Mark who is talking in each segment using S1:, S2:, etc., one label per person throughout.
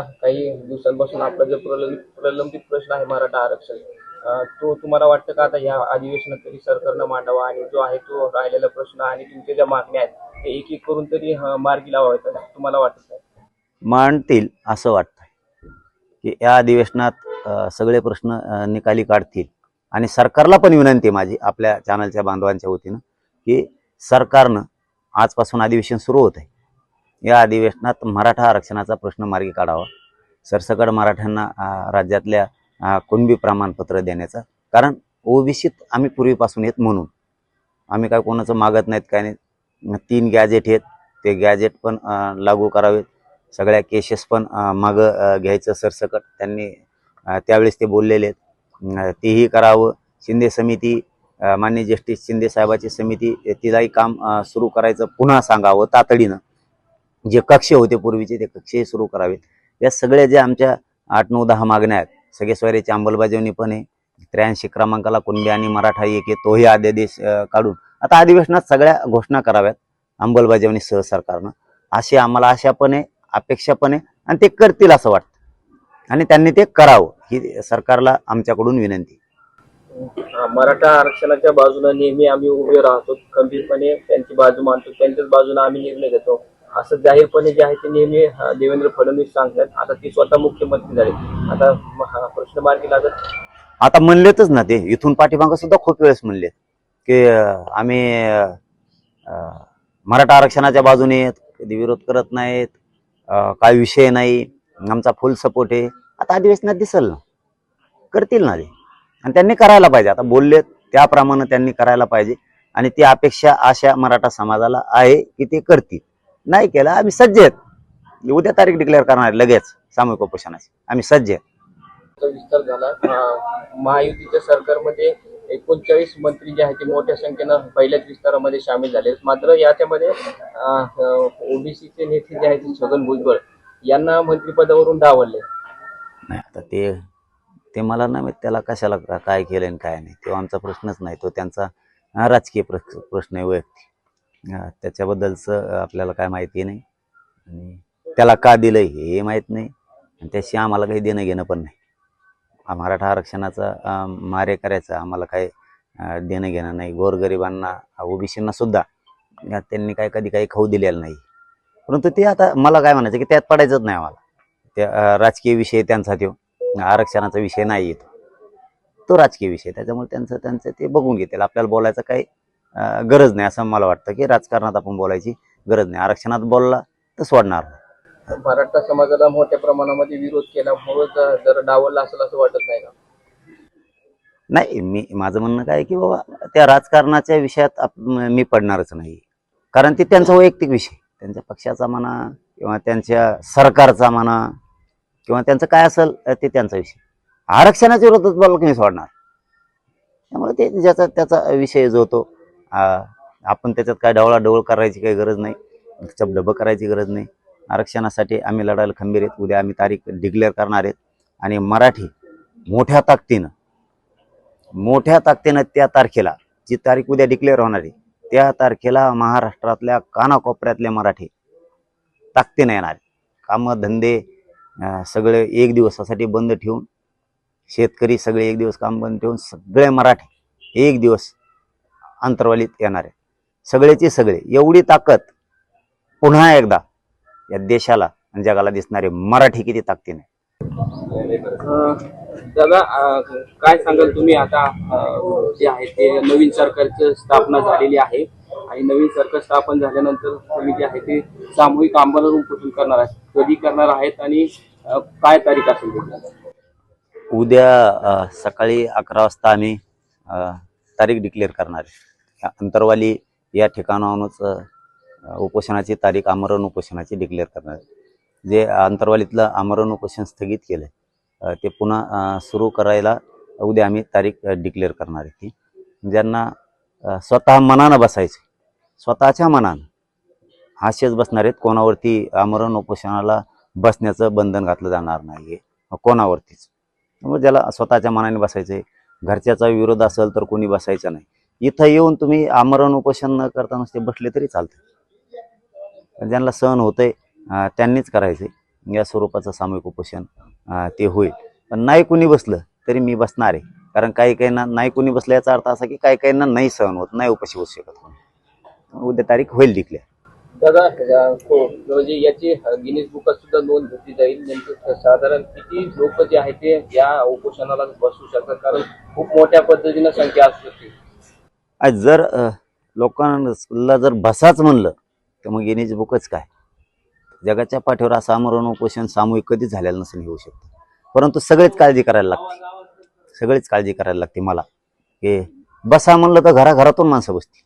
S1: काही दिवसांपासून आपला जो प्रलंबित प्रलंबित प्रश्न आहे मराठा आरक्षण तो तुम्हाला वाटतं का आता या अधिवेशनात तरी सरकारनं मांडावा आणि जो आहे तो राहिलेला प्रश्न आणि तुमच्या ज्या मागण्या आहेत ते एक एक करून तरी मार्गी लावावेत तुम्हाला वाटत नाही
S2: मांडतील असं वाटतं की या अधिवेशनात सगळे प्रश्न निकाली काढतील. आणि सरकारला पण विनंती आहे माझी आपल्या चॅनलच्या बांधवांच्या वतीनं की सरकारनं आजपासून अधिवेशन सुरू होत आहे या अधिवेशनात मराठा आरक्षणाचा प्रश्न मार्गी काढावा. सरसकट मराठ्यांना राज्यातल्या कुणबी प्रमाणपत्र देण्याचा. कारण ओबीसीत आम्ही पूर्वीपासून येत म्हणून. आम्ही काय कोणाचं मागत नाहीत काय नाही तीन गॅजेट आहेत. ते गॅजेट पण लागू करावेत. सगळ्या केसेस पण मागं घ्यायचं सरसकट. त्यांनी त्यावेळेस ते बोललेले आहेत. तेही करावं. शिंदे समिती मान्य माननीय जस्टिस शिंदे साहेबाची समिती तिलाही काम सुरू करायचं पुन्हा सांगावं तातडीनं. जे कक्ष होते पूर्वीचे ते कक्षही सुरू करावेत. या सगळ्या ज्या आमच्या आठ नऊ दहा मागण्या आहेत सगळे सोयऱ्याची अंमलबजावणी पण आहे त्र्याऐंशी क्रमांकाला कुणबी आणि मराठा एक आहे तोही अध्यादेश काढून. आता अधिवेशनात सगळ्या घोषणा कराव्यात अंमलबजावणी सह सरकारनं. अशी आम्हाला आशा पण आहे अपेक्षा पण आहे आणि ते करतील असं वाटतं. आणि त्यांनी ते करावं ही सरकारला आमच्याकडून विनंती.
S1: मराठा आरक्षणाच्या बाजूने नेहमी आम्ही उभे राहतो खंबीरपणे त्यांची बाजू मांडतो त्यांच्याच बाजूने आम्ही निर्णय घेतो. असं जाहीरपणे जे आहे ते नेहमी देवेंद्र फडणवीस सांगतात. आता ते स्वतः मुख्यमंत्री झाले. आता प्रश्न मार्गी लागत.
S2: आता म्हणलेतच ना ते. इथून पाठीमागं सुद्धा खूप वेळेस म्हणले की आम्ही मराठा आरक्षणाच्या बाजूने आहेत, कधी विरोध करत नाहीत. काय विषय नाही. आमचा फुल सपोर्ट आहे. आता अधिवेशनात दिसल ना. करतील ना ते. आणि त्यांनी करायला पाहिजे. आता बोललेत त्याप्रमाणे त्यांनी करायला पाहिजे. आणि ती अपेक्षा आशा मराठा समाजाला आहे की ते करतील. नाही केलं आम्ही सज्ज आहेत. उद्या तारीख डिक्लेअर करणार आहे लगेच. सामूहिक उपोषणाची. आम्ही सज्ज आहेत.
S1: विस्तार झाला. महायुतीच्या सरकारमध्ये एकोणचाळीस मंत्री जे आहेत ते मोठ्या संख्येनं पहिल्याच विस्तारामध्ये सामील झाले मात्र याच्यामध्ये ओबीसीचे नेते जे आहेत छगन भुजबळ यांना मंत्रिपदावरून डावलले.
S2: नाही आता ते ते मला नाही माहीत त्याला कशाला काय केलं आणि काय नाही. तो आमचा प्रश्नच नाही. तो त्यांचा राजकीय प्रश्न प्रश्न आहे वैयक्तिक. त्याच्याबद्दलचं आपल्याला काय माहिती नाही. आणि त्याला का दिलं हे माहीत नाही. आणि त्याशी आम्हाला काही देणं घेणं पण नाही. मराठा आरक्षणाचा मारे करायचं आम्हाला काही देणं घेणं नाही. गोरगरिबांना ओबीसींना सुद्धा त्यांनी काय कधी काही खाऊ दिलेलं नाही. परंतु ते आता मला काय म्हणायचं की त्यात पडायचंच नाही आम्हाला. त्या राजकीय विषय त्यांचा तो आरक्षणाचा विषय नाही येतो तो राजकीय विषय त्याच्यामुळे त्यांचं त्यांचं ते बघून घेतील. आपल्याला बोलायचं काही गरज नाही असं मला वाटतं की राजकारणात आपण बोलायची गरज नाही. आरक्षणात बोलला तर सोडणार. नाही.
S1: मराठा समाजाला मोठ्या प्रमाणामध्ये विरोध केल्यामुळे जर- जर डावलला असेल असं वाटत नाही का?
S2: नाही मी माझं म्हणणं काय आहे की बाबा त्या राजकारणाच्या विषयात म- पडणारच नाही. कारण ते त्यांचा वैयक्तिक विषय. त्यांच्या पक्षाचा म्हणा किंवा त्यांच्या सरकारचा म्हणा किंवा त्यांचं काय असेल ते त्यांचा विषय. आरक्षणाच्या विरोधात बोलला की मी सोडणार. त्यामुळे ते ज्याचा त्याचा विषय जो तो आ, आपण त्याच्यात काय डवळाडवळ करायची काही गरज नाही. चपडबं करायची गरज नाही. आरक्षणासाठी आम्ही लढायला खंबीर आहेत. उद्या आम्ही तारीख डिक्लेअर करणार आहेत. आणि मराठी मोठ्या ताकदीनं मोठ्या ताकदीनं त्या तारखेला जी तारीख उद्या डिक्लेअर होणार आहे त्या तारखेला महाराष्ट्रातल्या कानाकोपऱ्यातले मराठी ताकदीनं येणार आहेत. कामं धंदे सगळे एक दिवसासाठी बंद ठेवून शेतकरी सगळे एक दिवस काम बंद ठेवून सगळे मराठी एक दिवस अंतर्वालीत येणार. आहे सगळेचे सगळे एवढी ताकद पुन्हा एकदा या देशाला आणि जगाला दिसणारे मराठी किती ताकदीने.
S1: दादा काय सांगाल तुम्ही? आता जे आहे ते नवीन सरकारची स्थापना झालेली आहे आणि नवीन सरकार स्थापन झाल्यानंतर तुम्ही जे आहे ते सामूहिक आंदोलन उपोषण करणार आहेत? कधी करणार आहेत आणि काय तारीख असेल?
S2: उद्या सकाळी अकरा वाजता आम्ही तारीख डिक्लेअर करणार आहे. अंतरवाली या ठिकाणाहूनच उपोषणाची तारीख आमरण उपोषणाची डिक्लेअर करणार. आहे जे अंतरवालीतलं आमरण उपोषण स्थगित केलं आहे ते पुन्हा सुरू करायला उद्या आम्ही तारीख डिक्लेअर करणार आहे ती. ज्यांना स्वतः मनानं बसायचं स्वतःच्या मनानं हास्यच बसणार आहेत कोणावरती आमरण उपोषणाला बसण्याचं बंधन घातलं जाणार नाही आहे कोणावरतीच. त्यामुळे ज्याला स्वतःच्या मनाने बसायचं आहे घरच्याचा विरोध असेल तर कोणी बसायचं नाही. इथं येऊन तुम्ही आमरण उपोषण न करता नुसते बसले तरी चालते ज्यांना सहन होतंय त्यांनीच करायचे या स्वरूपाचं सामूहिक उपोषण ते होईल. पण नाही कुणी बसलं तरी मी बसणार आहे. कारण काही काहींना नाही कुणी बसलं याचा अर्थ असा की काही काहींना नाही सहन होत नाही उपाशी होऊ शकत. उद्या तारीख होईल डिक्लेअर
S1: दादा म्हणजे याची गिनीज बुकात सुद्धा नोंद घेतली जाईल. नेमकं साधारण किती लोक जे आहेत ते या उपोषणाला बसू शकतात? कारण खूप मोठ्या पद्धतीनं संख्या असू शकते.
S2: आज जर लोकांना जर बसाच म्हणलं तर मग येण्याची बुकच काय? जगाच्या पाठीवर असं आमरण उपोषण सामूहिक कधीच झालेलं नसून येऊ शकतं. परंतु सगळेच काळजी करायला लागते. सगळीच काळजी करायला लागते मला. की बसा म्हणलं तर घराघरातून माणसं बसतील.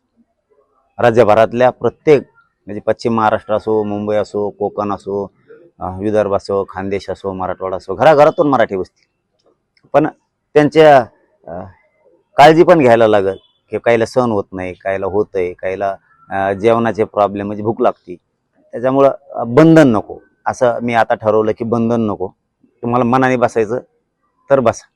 S2: राज्यभरातल्या प्रत्येक म्हणजे पश्चिम महाराष्ट्र असो मुंबई असो कोकण असो विदर्भ असो खानदेश असो मराठवाडा असो घराघरातून मराठी बसतील. पण त्यांच्या काळजी पण घ्यायला लागल. की काहीला सहन होत नाही काहीला होत आहे काहीला जेवणाचे प्रॉब्लेम म्हणजे भूक लागते. त्याच्यामुळं बंधन नको. असं मी आता ठरवलं की बंधन नको. तुम्हाला मनाने बसायचं तर बसा.